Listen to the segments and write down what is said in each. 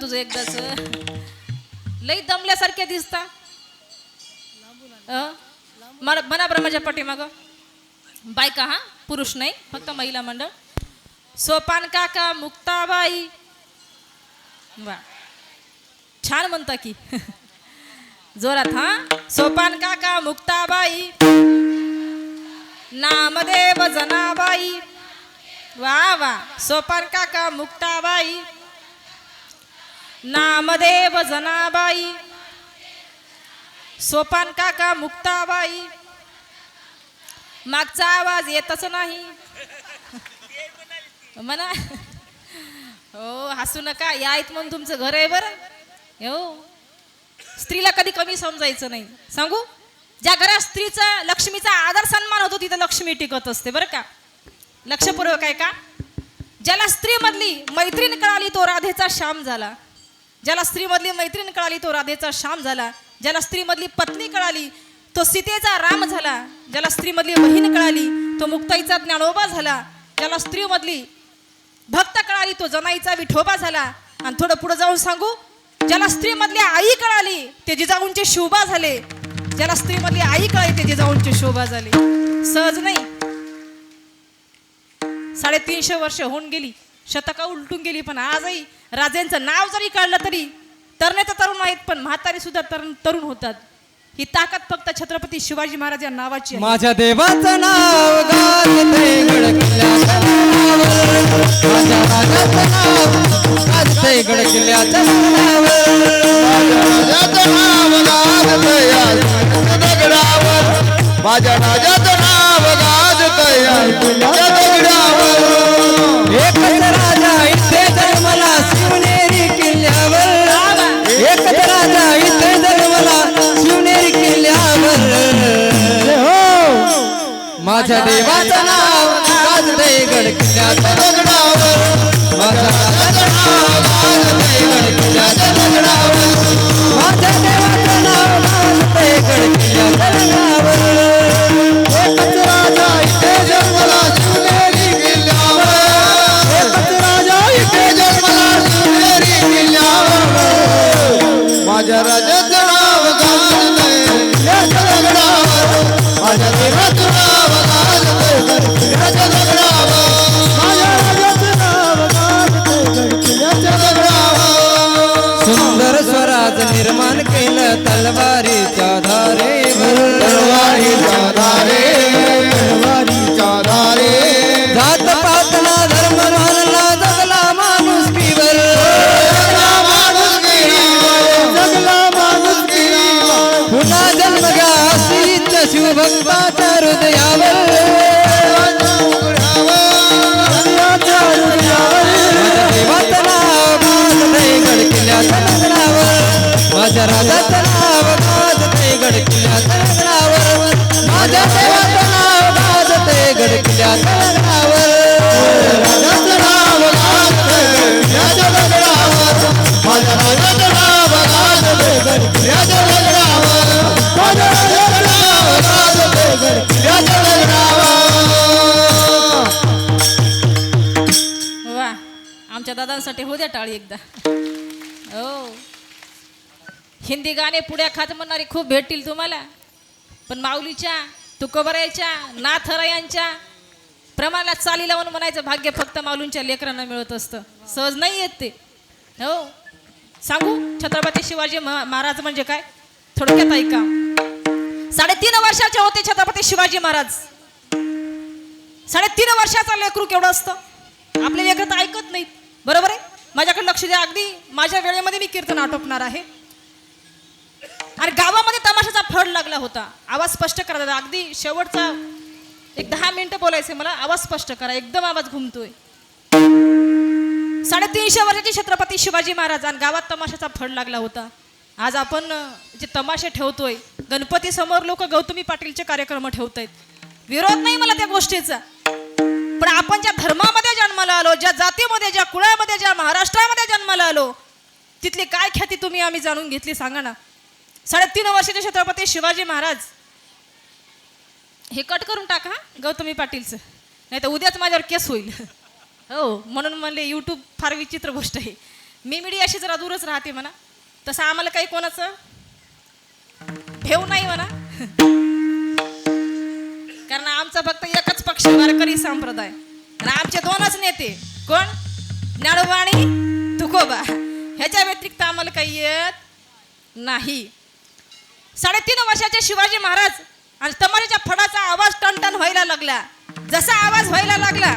तुझं एकदाच. लई दमल्यासारखे दिसता. अं? म्हणा बरं माझ्या पाठीमाग. बायका हा? पुरुष नाही फक्त महिला मंडळ. सोपान काका मुक्ताबाई. वा. छान म्हणता की. जोरात हा? सोपान काका मुक्ताबाई. नामदेव जनाबाई. वा वा. सोपान काका मुक्ताबाई. नामदेव जनाबाई सोपान काका मुक्ताबाई मागचा आवाज येतच नाही. म्हणा. हो हसू नका या आहेत म्हणून तुमचं घर आहे बरं. हो. स्त्रीला कधी कमी समजायचं नाही. सांगू? ज्या घरात स्त्रीचा लक्ष्मीचा आदर सन्मान होतो तिथं लक्ष्मी टिकत असते बरं का? लक्षपूर्वक आहे का ज्याला स्त्रीमधली मैत्रीण कळाली तो राधेचा श्याम झाला. ज्याला स्त्रीमधली मैत्रीण कळाली तो राधेचा श्याम झाला. ज्याला स्त्रीमधली पत्नी कळाली तो सीतेचा राम झाला. ज्याला स्त्रीमधली बहीण कळाली तो मुक्ताईचा ज्ञानोबा झाला. ज्याला स्त्रीमधली भक्त कळाली तो जनाईचा विठोबा झाला. आणि थोडं पुढे जाऊन सांगू ज्याला स्त्रीमधली आई कळाली ते जिजाऊंचे शोभा झाले. ज्याला स्त्रीमधली आई कळाली ते जिजाऊंचे शोभा झाले. सहज नाही. साडेतीनशे वर्ष होऊन गेली. शतका उलटून गेली पण आजही राजांचं नाव जरी काढलं तरी तरणे तर तरुण आहेत पण म्हातारी सुद्धा तरुण तरुण होतात ही ताकद फक्त छत्रपती शिवाजी महाराज या नावाची आहे माझ्या देवाचं नाव गाजते गडकिल्ल्याच्या नावावर. माझ्या राजाचं नाव गाजते गडकिल्ल्याच्या नावावर. जाता जन्म गा अशीच शिवभक्ताच्या हृदयावर। आमच्या हो द्या टाळी एकदा. हो. हिंदी गाणे पुढ्या खात म्हणणारे खूप भेटतील तुम्हाला. पण माऊलीच्या तुकोबरायच्या नाथरायांच्या प्रमाणात चाली लावून म्हणायचं भाग्य फक्त माऊलींच्या लेकरांना मिळत असतं. सहज नाही येत ते. हो. सांगू? छत्रपती शिवाजी महाराज म्हणजे काय? थोडक्यात ऐका. साडेतीन वर्षाचे होते छत्रपती शिवाजी महाराज. साडेतीन वर्षाचा लेकरू केवढं असतं? आपले लेकर तर ऐकत नाहीत. बरोबर आहे? माझ्याकडे लक्ष द्या. अगदी माझ्या वेळेमध्ये मी कीर्तन आटोपणार आहे. आणि गावामध्ये तमाशाचा फड लागला होता. आवाज स्पष्ट करा दादा. अगदी शेवटचा एक दहा मिनिटं बोलायचे मला. आवाज स्पष्ट करा. एकदम आवाज घुमतोय. साडेतीनशे वर्षाचे छत्रपती शिवाजी महाराज आणि गावात तमाशाचा फड लागला होता. आज आपण जे तमाशे ठेवतोय गणपती समोर लोक गौतमी पाटीलचे कार्यक्रम ठेवतायत. विरोध नाही मला त्या गोष्टीचा. पण आपण ज्या धर्मामध्ये जन्माला आलो ज्या जातीमध्ये ज्या कुळामध्ये ज्या महाराष्ट्रामध्ये जन्माला आलो तिथली काय ख्याती तुम्ही आम्ही जाणून घेतली सांगा ना. साडेतीन वर्षाचे छत्रपती शिवाजी महाराज. हे कट करून टाका हा, गौतमी पाटीलचं. नाही तर उद्याच माझ्यावर केस होईल. हो म्हणून म्हणले यूट्यूब फार विचित्र गोष्ट आहे. मी मीडियाशी जरा दूरच राहते म्हणा. तसं आम्हाला काही कोणाचं भेव नाही म्हणा. कारण आमचा फक्त एक पक्ष वारकरी संप्रदाय. आणि आमचे दोनच नेते कोण? ज्ञानोबा आणि तुकोबा. ह्याच्या व्यतिरिक्त आम्हाला काही येत नाही. साडेतीन वर्षाचे शिवाजी महाराज आणि तमारीच्या फडाचा आवाज टन व्हायला लागला. जसा आवाज व्हायला लागला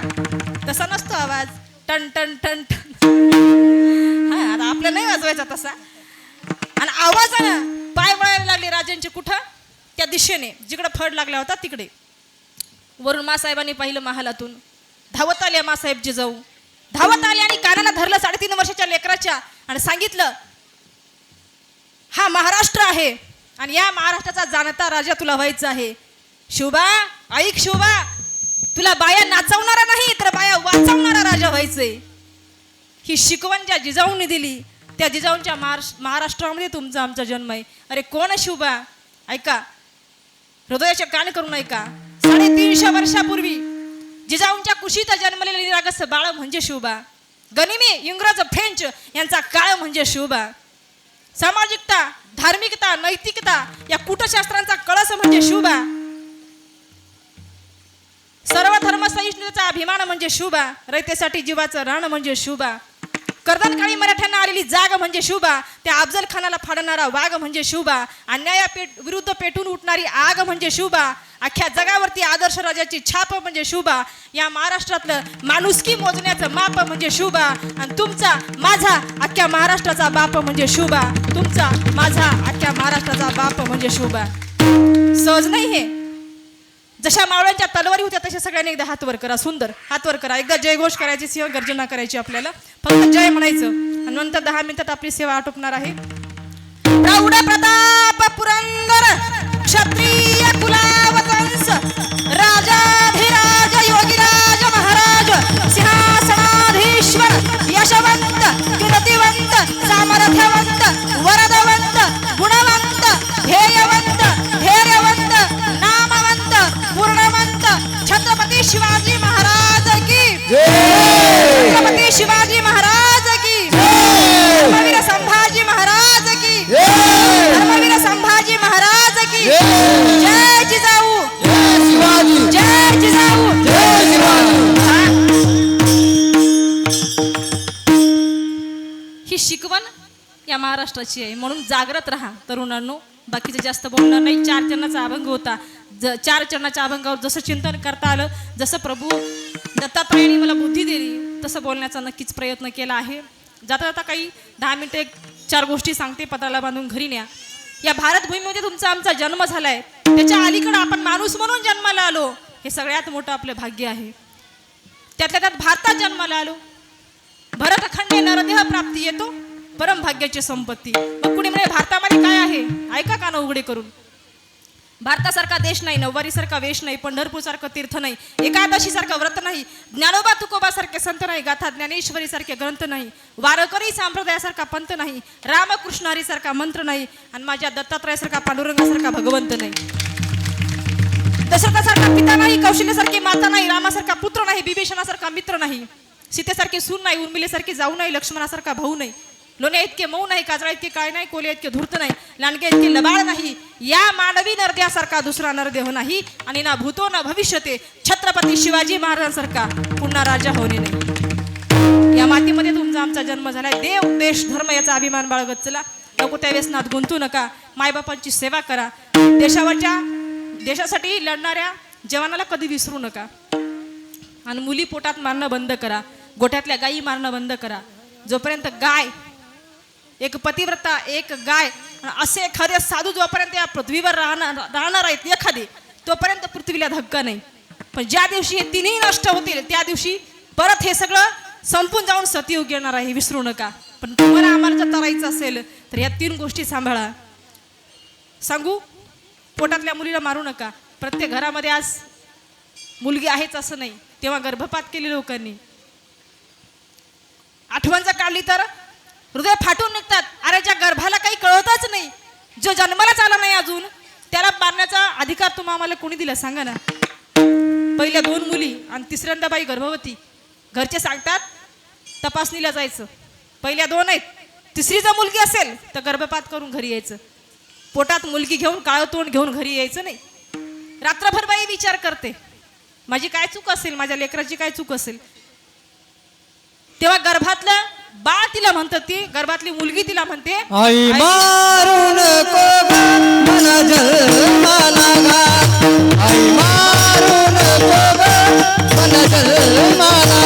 तसा नसतो आवाज. टन टन टन टन हा आता आपल्याला नाही वाजवायचा तसा. आणि आवाजानं पाय वळायला लागले राजांचे कुठं? त्या दिशेने. जिकडे फड लागला होता तिकडे. वरून मासाहेबांनी पाहिलं महालातून. धावत आले मासाहेब जिजाऊ. धावत आले आणि कानाला धरलं साडेतीन वर्षाच्या लेकराच्या आणि सांगितलं हा महाराष्ट्र आहे आणि या महाराष्ट्राचा जाणता राजा तुला व्हायचा आहे. शोभा ऐक शोभा तुला बाया नाचवणारा नाही तर बाया वाचवणारा राजा व्हायचंय. ही शिकवण ज्या जिजाऊंनी दिली त्या जिजाऊंच्या महाराष्ट्र महाराष्ट्रामध्ये तुमचा आमचा जन्म आहे. अरे कोण आहे ऐका हृदयाचे कान करून ऐका. साडेतीनशे वर्षापूर्वी जिजाऊंच्या कुशीत जन्मलेली निरागस बाळ म्हणजे शिवबा गनिमी इंग्रज फ्रेंच यांचा काळ म्हणजे शिवबा सामाजिकता धार्मिकता नैतिकता या कुटशास्त्रांचा कळस म्हणजे शिवबा सर्व धर्म सहिष्णुतेचा अभिमान म्हणजे शुभा. रयतेसाठी जीवाचं राण म्हणजे शुभा. कर्दनकाळी मराठ्यांना आलेली जाग म्हणजे शुभा. त्या अफजल खानाला फाडणारा वाघ म्हणजे शुभा. अन्याया पेट विरुद्ध पेटून उठणारी आग म्हणजे शुभा. अख्ख्या जगावरती आदर्श राजाची छाप म्हणजे शुभा. या महाराष्ट्रातलं माणुसकी मोजण्याचं माप म्हणजे शुभा. आणि तुमचा माझा अख्ख्या महाराष्ट्राचा बाप म्हणजे शुभा. तुमचा माझा अख्ख्या महाराष्ट्राचा बाप म्हणजे शुभा. सहज नाही हे? जशा मावळ्यांच्या तलवारी होत्या तशा सगळ्यांनी एकदा हातवर करा. सुंदर हातवर करा. एकदा जयघोष करायची सिंह गर्जना करायची आपल्याला. फक्त जय म्हणायचं. आणि नंतर दहा मिनिटात आपली सेवा आटोपणार आहे. प्रौढ प्रताप पुरंदर! क्षत्रिय कुलावतंस राजाधिराज योगिराज या आहे. म्हणून जागृत राहा तरुणांनो. बाकीचे जास्त बोलणार नाही. चार चरणाचा अभंग होता. ज चार चरणाच्या अभंगावर जसं चिंतन करता आलं जसं प्रभू दत्तात्रयाने मला बुद्धी दिली तसं बोलण्याचा नक्कीच प्रयत्न केला आहे. जाता जाता काही दहा मिनिटं एक चार गोष्टी सांगते पत्राला बांधून घरी न्या. या भारतभूमीमध्ये तुमचा आमचा जन्म झालाय. त्याच्या अलीकडं आपण माणूस म्हणून जन्माला आलो. हे सगळ्यात मोठं आपलं भाग्य आहे. त्यातल्या त्यात भारतात जन्माला आलो. भरतखंडे नरदेह प्राप्ती येतो. परम भाग्याची संपत्ती. मग कुणी म्हणे भारतामध्ये काय आहे? ऐका का ना उघडे करून. भारतासारखा देश नाही नववारीसारखा वेश नाही पंढरपूरसारखं तीर्थ नाही एकादशीसारखं व्रत नाही ज्ञानोबा तुकोबा सारखे संत नाही गाथा ज्ञानेश्वरी सारखे ग्रंथ नाही वारकरी संप्रदायासारखा पंथ नाही रामकृष्ण हरी सारखा मंत्र नाही आणि माझ्या दत्तात्रयासारखा पांडुरंगासारखा भगवंत नाही. दशरथासारखा पिता नाही कौशल्यासारखी माता नाही रामासारखा पुत्र नाही बिभीषणासारखा मित्र नाही सीतेसारखी सून नाही उर्मिलेसारखी जाऊ नाही लक्ष्मणासारखा भाऊ नाही लोण्या इतके मऊ नाही काजळा इतके काय नाही कोले इतके धूर्त नाही लांडगे इतके लबाळ नाही या मानवी नरद्यासारखा दुसरा नरदेह नाही आणि ना भूतो ना भविष्यते छत्रपती शिवाजी महाराजांसारखा पुन्हा राजा होणे नाही. या मातीमध्ये तुमचा आमचा जन्म झालाय. देव देश धर्म याचा अभिमान बाळगत चला नको त्या व्यसनात गुंतू नका. मायबापांची सेवा करा. देशावरच्या देशासाठी लढणाऱ्या जवानाला कधी विसरू नका. आणि मुली पोटात मारणं बंद करा. गोठ्यातल्या गायी मारणं बंद करा. जोपर्यंत गाय एक पतिव्रता एक गाय असे एखादे साधू जोपर्यंत या पृथ्वीवर राहणार राहणार आहेत एखादे तोपर्यंत पृथ्वीला धक्का नाही. पण ज्या दिवशी हे तिन्ही नष्ट होतील त्या दिवशी परत हे सगळं संपून जाऊन सतयुग येणार आहे विसरू नका. पण तुम्हाला आम्हाला जर तरायचं असेल तर या तीन गोष्टी सांभाळा. सांगू पोटातल्या मुलीला मारू नका. प्रत्येक घरामध्ये आज मुलगी आहेच असं नाही. तेव्हा गर्भपात केली लोकांनी. आठवण जर काढली तर हृदय फाटून निघतात. अरे ज्या गर्भाला काही कळतच नाही जो जन्मालाच आला नाही अजून त्याला मारण्याचा अधिकार तुम्हा आम्हाला कोणी दिला? सांगा ना. पहिल्या दोन मुली आणि तिसऱ्यांदा बाई गर्भवती. घरचे सांगतात तपासणीला जायचं. पहिल्या दोन आहेत. तिसरी जर मुलगी असेल तर गर्भपात करून घरी यायचं. पोटात मुलगी घेऊन काळं तोंड घेऊन घरी यायचं नाही. रात्रभर बाई विचार करते. माझी काय चूक असेल? माझ्या लेकराची काय चूक असेल? तेव्हा गर्भातलं बाळ तिला म्हणतं ती गर्भातली मुलगी तिला म्हणते आई मारू नको ग, मला जन्माला घाल. आई मारू नको ग, मला जन्माला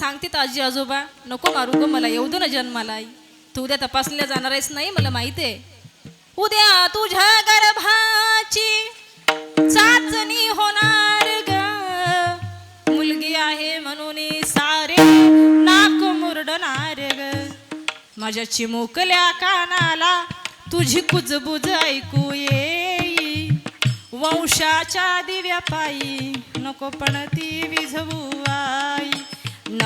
सांगते आजी आजोबा नको मारू ग मला येऊ दे ना जन्माला आई तू उद्या तपासल्या जाणार आहेस नाही मला माहिती आहे. उद्या तुझ्या गर्भाची चाचणी होणार ग. मुलगी आहे म्हणून सारे नाक मुरडणार ग. माझ्या चिमुकल्या कानाला तुझी कुजबुज ऐकू येई वंशाच्या दिव्या पायी नको पण ती विझवू आई.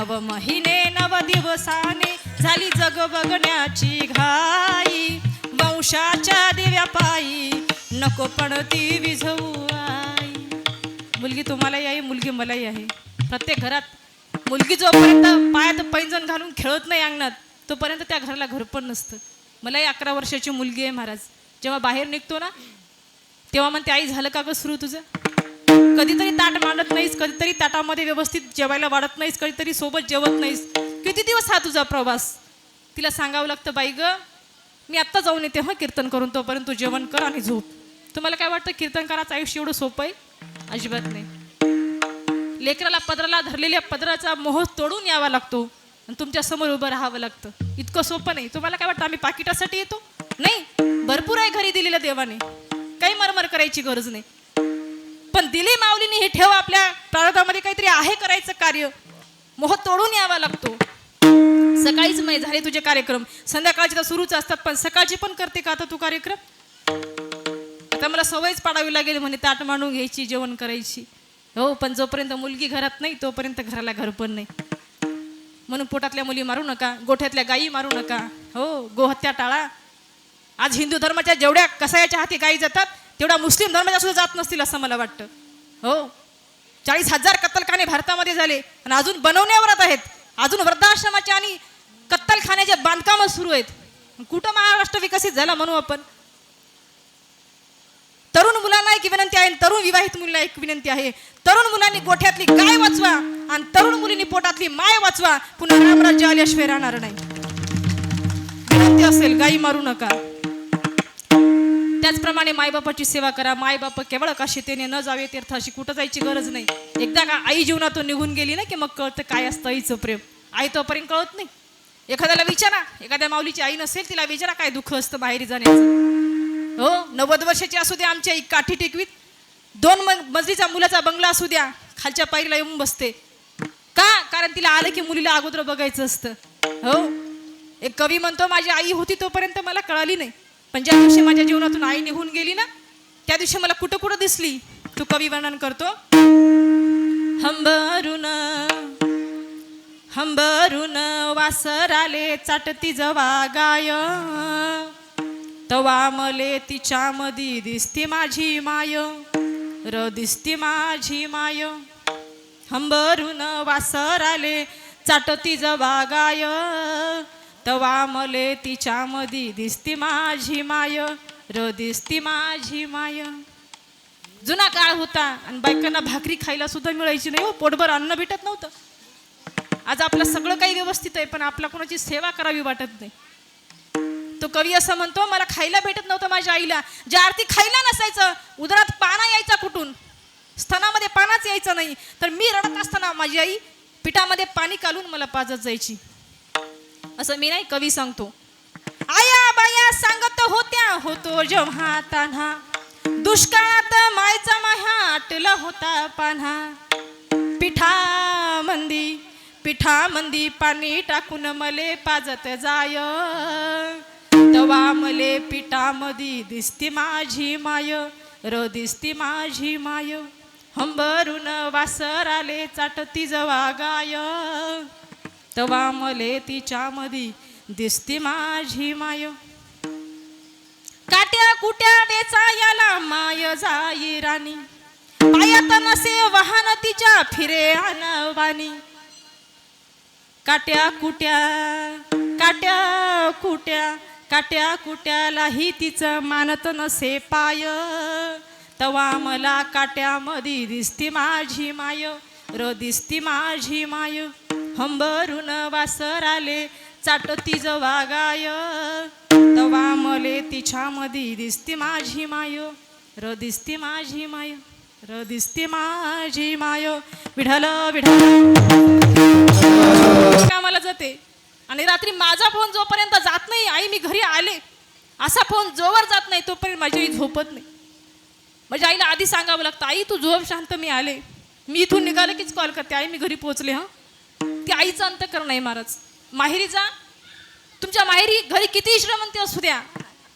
नव महिने नव दिवसाने झाली जग बघण्याची घाई. वंशाच्या दिव्या पायी नको पण ती विझवू आई. मुलगी तुम्हालाही आहे मुलगी मलाही आहे. प्रत्येक घरात मुलगी जोपर्यंत पायात पैंजण घालून खेळत नाही अंगणात तोपर्यंत त्या घराला घर पण नसतं. मलाही अकरा वर्षाची मुलगी आहे महाराज. जेव्हा बाहेर निघतो ना तेव्हा म्हणते आई झालं का ग सुरू तुझं? कधीतरी ताट मांडत कधीतरी ताटामध्ये व्यवस्थित जेवायला वाढत नाहीस कधीतरी सोबत जेवत नाहीस. किती दिवस हा तुझा प्रवास? तिला सांगावं लागतं बाई ग मी आत्ता जाऊन येते हं कीर्तन करून तोपर्यंत तू जेवण कर आणि झोप. तुम्हाला काय वाटतं कीर्तनकाराचं आयुष्य एवढं सोपं आहे? अजिबात नाही. लेकराला पदराला धरलेल्या पदराचा मोह तोडून यावा लागतो आणि तुमच्यासमोर उभं राहावं लागतं. इतकं सोपं नाही. तुम्हाला काय वाटतं आम्ही पाकिटासाठी येतो? नाही. भरपूर आहे घरी दिलेल्या देवाने. काही मरमर करायची गरज नाही. पण दिली माऊलीने हे ठेव आपल्या प्रारंभामध्ये काहीतरी आहे करायचं कार्य. मोह तोडून यावा लागतो. सकाळीच नाही झाले तुझे कार्यक्रम. संध्याकाळचे तर सुरूच असतात पण सकाळची पण करते का आता तू कार्यक्रम? आता मला सवयच पाडावी लागेल म्हणे ताट मांडून घ्यायची जेवण करायची. हो पण जोपर्यंत मुलगी घरात नाही तोपर्यंत घराला घर पण नाही. म्हणून पोटातल्या मुली मारू नका गोठ्यातल्या गायी मारू नका. हो गोहत्या टाळा. आज हिंदू धर्माच्या जेवढ्या कसायाच्या हाती गायी जातात तेवढा मुस्लिम धर्माच्या सुद्धा जात नसतील असं मला वाटतं. हो? चाळीस हजार कत्तलखाने भारतामध्ये झाले आणि अजून बनवण्यावरच आहेत. अजून वृद्धाश्रमाचे आणि कत्तलखान्याचे बांधकामं सुरू आहेत. कुठं महाराष्ट्र विकसित झाला म्हणू आपण? तरुण मुलांना एक विनंती आहे आणि तरुण विवाहित मुलीला एक विनंती आहे. तरुण मुलांनी गोठ्यातली गाय वाचवा आणि तरुण मुलींनी पोटातली माय वाचवा. पुन्हा रामराज्य आल्याशिवाय राहणार नाही. विनंती असेल गायी मारू नका. त्याचप्रमाणे मायबापाची सेवा करा. मायबाप केवळ का शेतीने न जावे तीर्थाशी कुठं जायची गरज नाही. एकदा का आई जीवनातून निघून गेली ना की मग कळतं काय असतं आईचं प्रेम. आई तोपर्यंत कळत नाही. एखाद्याला विचारा. एखाद्या माऊलीची आई नसेल तिला विचारा काय दुःख असतं बाहेर जाण्याचं. हो नव्वद वर्षाची असू द्या आमच्या आई काठी टेकवीत. दोन मजलीचा मुलाचा बंगला असू द्या. खालच्या पायरीला येऊन बसते. का? कारण तिला आलं की मुलीला अगोदर बघायचं असतं. हो. एक कवी म्हणतो माझी आई होती तोपर्यंत मला कळाली नाही. पण ज्या दिवशी माझ्या जीवनातून आई निघून गेली ना त्या दिवशी मला कुठं कुठं दिसली? तू कवी वर्णन करतो. हंबरुन हंबरून वासराले चाटती जवा गाय तवा मले तिच्या मधी दिसती माझी माय र दिसती माझी माय. हंबरुन वासर आले चाटती जवागाय तवा मले तिच्या मधी दिसती माझी माय र दिसती माझी माय. जुना काळ होता आणि बायकांना भाकरी खायला सुद्धा मिळायची नाही हो पोटभर अन्न भेटत नव्हतं. आज आपलं सगळं काही व्यवस्थित आहे पण आपला कोणाची सेवा करावी वाटत नाही. तो कवी असं म्हणतो मला खायला भेटत नव्हतं माझ्या आईला. ज्या आरती खायला नसायचं उदरात पाना यायचा कुठून? स्तनामध्ये पानाच यायचं नाही. तर मी रडत असताना माझी आई पिठामध्ये पाणी कालून मला पाजत जायची. असं मी नाही कवी सांगतो. आया बाया सांगत होत्या होतो जेव्हा तान्हा. दुष्काळात मायचा माह्या आटला होता पान्हा. पिठा मंदी पिठा मंदी पाणी टाकून मले पाजत जाय. तवा मले पिठामधी दिसती माझी माय र दिसती माझी माय. हंबरून वासर आले चाटती जवा गाय. तवा मले तिच्यामधी दिसती माझी माय. काट्या कुट्या वेचायाला माय जाई राणी. पायात नसे वाहन तिच्या फिरे अनवानी काट्या कुट्या काट्या कुट्या काट्या कुट्यालाही तिचं मानत नसे पाय. तवा मला काट्यामध्ये दिसती माझी माय र दिसती माझी माय. हंबरून वासर आले चाट तिज वागाय तवा मले तिच्यामध्ये दिसती माझी माय. र दिसती माझी माय. र दिसती माझी माय. विढल विढल कामाला जाते? आणि रात्री माझा फोन जोपर्यंत जात नाही आई मी घरी आले. असा फोन जोवर जात नाही तोपर्यंत माझी आई झोपत नाही. माझ्या आईला आधी सांगावं लागतं आई तू झोप शांत मी आले. मी इथून निघालं कीच कॉल करते? आई मी घरी पोहोचले हा. ती आईचं अंतकरण आहे महाराज. माहेरी जा. तुमच्या माहेरी घरी किती श्रमंती असू द्या.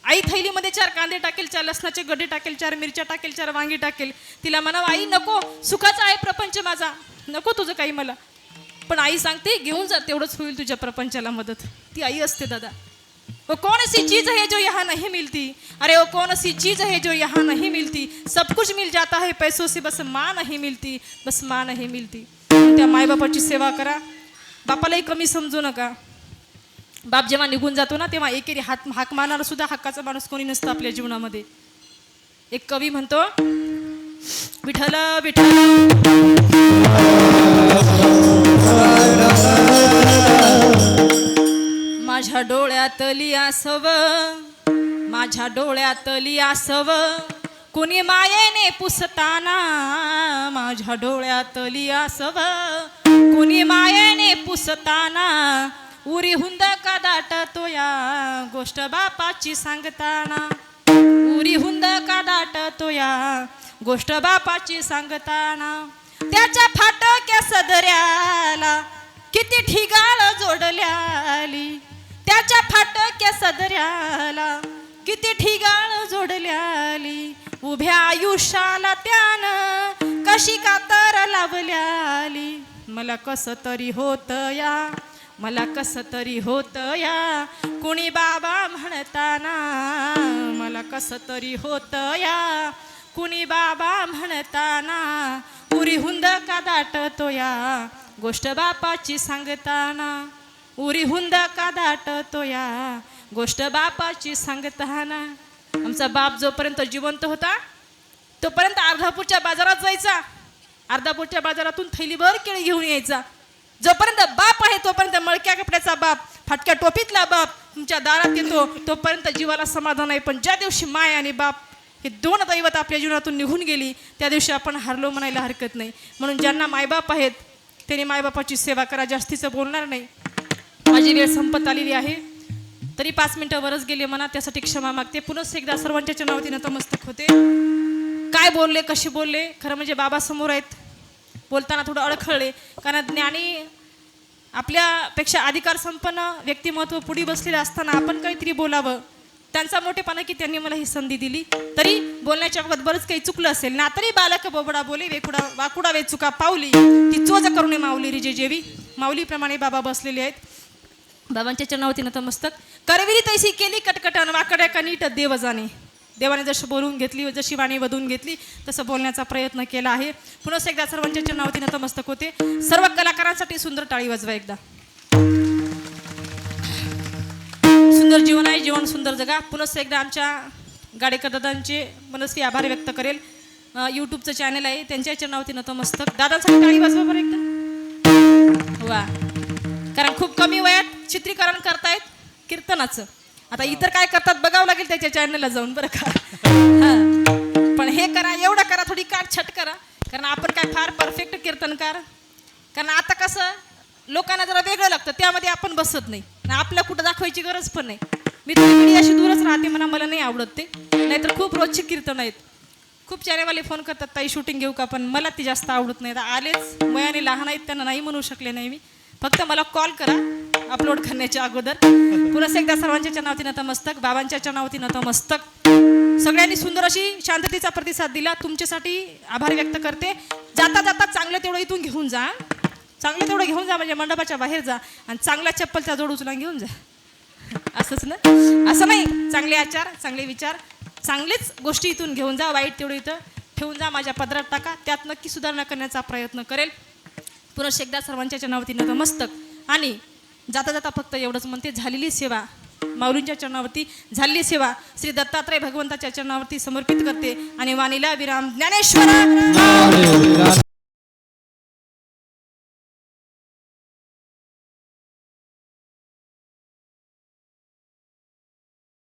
आई थैलीमध्ये चार कांदे टाकेल चार लसणाचे गड्डे टाकेल चार मिरच्या टाकेल चार वांगी टाकेल. तिला म्हणावं आई नको. सुखाचा आहे प्रपंच माझा. नको तुझं काही मला. पण आई सांगते घेऊन जा. तेवढंच होईल तुझ्या प्रपंचाला मदत. ती आई असते दादा. वो कौन सी चीज है जो यहाँ नहीं मिलती अरे वो कौन सी चीज है जो यहाँ नहीं मिलती सब कुछ मिल जाता है. पैसों से बस माँ नहीं मिलती. बस माँ नहीं मिलती. त्या मायबापाची सेवा करा. बापालाही कमी समजू नका. बाप जेव्हा निघून जातो ना तेव्हा एकेरी हात हाक मारणारा सुद्धा हक्काचा माणूस कोणी नसतं आपल्या जीवनामध्ये. एक कवी म्हणतो विठ्ठल विठ्ठल. माझ्या डोळ्यातली आसव माझ्या डोळ्यातली आसव कुणी मायेने पुसताना माझ्या डोळ्यातली आसव कुणी मायेने पुसताना उरी हुंद का दाटतो या गोष्ट बापाची सांगताना. उरी हुंद का दाटतो या गोष्ट बापाची सांगताना. त्याच्या फाटक्या सदऱ्याला किती ठिगाळ जोडल्याली. त्याच्या फाटक्या सदऱ्याला किती ठिगाळ जोडल्याली. उभ्या आयुष्याला त्यानं कशी कातर लावल्याली? मला कस तरी होत या? मला कस तरी होत या? कुणी बाबा म्हणताना मला कस तरी होत या? कुणी बाबा म्हणताना उरी हुंद का दाटतो या? गोष्ट बापाची सांगताना उरी हुंद का दाटतो या? गोष्ट बापाची सांगताना आमचा बाप जोपर्यंत जिवंत होता तोपर्यंत अर्धापूरच्या बाजारात जायचा. अर्धापूरच्या बाजारातून थैलीभर केळी घेऊन यायचा. जोपर्यंत बाप आहे तोपर्यंत मळक्या कपड्याचा बाप फाटक्या टोपीतला बाप तुमच्या दारात येतो तोपर्यंत जीवाला समाधान आहे. पण ज्या दिवशी माय आणि बाप हे दोन दैवत आपल्या जीवनातून निघून गेली त्या दिवशी आपण हारलो म्हणायला हरकत नाही. म्हणून ज्यांना मायबाप आहेत त्यांनी मायबापाची सेवा करा. जास्तीचं बोलणार नाही. माझी वेळ संपत आलेली आहे. तरी पाच मिनिटं वरच गेले म्हणा त्यासाठी क्षमा मागते. पुनः एकदा सर्वांच्या नावती नतमस्तक होते. काय बोलले कसे बोलले? खरं म्हणजे बाबा समोर आहेत. बोलताना थोडं अडखळले. कारण ज्ञानी आपल्यापेक्षा अधिकार संपन्न व्यक्तिमत्व पुढे बसलेलं असताना आपण काहीतरी बोलावं. त्यांचा मोठेपणा की त्यांनी मला ही संधी दिली. तरी बोलण्याच्या बाबत बरंच काही चुकलं असेल. ना तरी बालक बोबडा बोले वेकुडा वाकुडा वे चुका पावली. ती चोज करून माऊली रिजे जेवी. माऊलीप्रमाणे बाबा बसलेले आहेत. बाबांच्या चरणावरती नतमस्तक करविली तैसी केली कटकटन वाकड्या का नीट देव जाणे देवाने जशी बोलून घेतली जशी वाणी वधून घेतली तसं बोलण्याचा प्रयत्न केला आहे. पुन्हा एकदा सर्वांच्या चरणावरती नतमस्तक होते. सर्व कलाकारांसाठी सुंदर टाळी वाजवा एकदा. सुंदर जीवन आहे जीवन सुंदर जगा. पुन्हा एकदा आमच्या गाडेकर दादांचे मनस्वी आभार व्यक्त करेल. अं, यूट्यूबचं चॅनल आहे त्यांच्या चरणावरती नतमस्तक दादांसाठी टाळी वाजवा बरं एकदा. वा. कारण खूप कमी वयात चित्रीकरण करतायत कीर्तनाचं. आता इतर काय करतात बघावं लागेल त्याच्या चॅनलला जाऊन बरं का. पण हे करा एवढं करा थोडी काट छट करा. कारण आपण काय फार परफेक्ट कीर्तनकार. कारण आता कसं लोकांना जरा वेगळं लागतं त्यामध्ये आपण बसत नाही. आणि आपल्या कुठं दाखवायची गरज पण नाही. मी थोडी मीडियाशी दूरच राहते म्हणा मला नाही आवडत ते. नाहीतर खूप रोजची कीर्तन आहेत. खूप चॅनेवाले फोन करतात ताई शूटिंग घेऊ का? पण मला ती जास्त आवडत नाही. आलेच वयाने लहान आहेत त्यांना नाही म्हणू शकले नाही मी. फक्त मला कॉल करा अपलोड करण्याच्या अगोदर. पुन्हा एकदा सर्वांच्या चनावती नतमस्तक बाबांच्या चनावती नतमस्तक सगळ्यांनी सुंदर अशी शांततेचा प्रतिसाद दिला. तुमच्यासाठी आभार व्यक्त करते. जाता जाता चांगलं तेवढं इथून घेऊन जा चांगलं तेवढं घेऊन जा म्हणजे मंडपाच्या बाहेर जा आणि चांगल्या चप्पलचा जोड उचला घेऊन जा. असंच ना? असं नाही. चांगले आचार चांगले विचार. चांगलेच गोष्टी इथून घेऊन जा वाईट तेवढं इथं ठेवून जा माझ्या पदरात टाका. त्यात नक्की सुधारणा करण्याचा प्रयत्न करेल. पुन्हा एकदा सर्वांच्या चरणावरती नतमस्तक आणि जाता जाता फक्त एवढंच म्हणते झालेली सेवा. माऊलींच्या चरणावरती झालेली सेवा. श्री दत्तात्रय भगवंताच्या चरणावरती समर्पित करते. आणि वाणीला विराम. ज्ञानेश्वरा.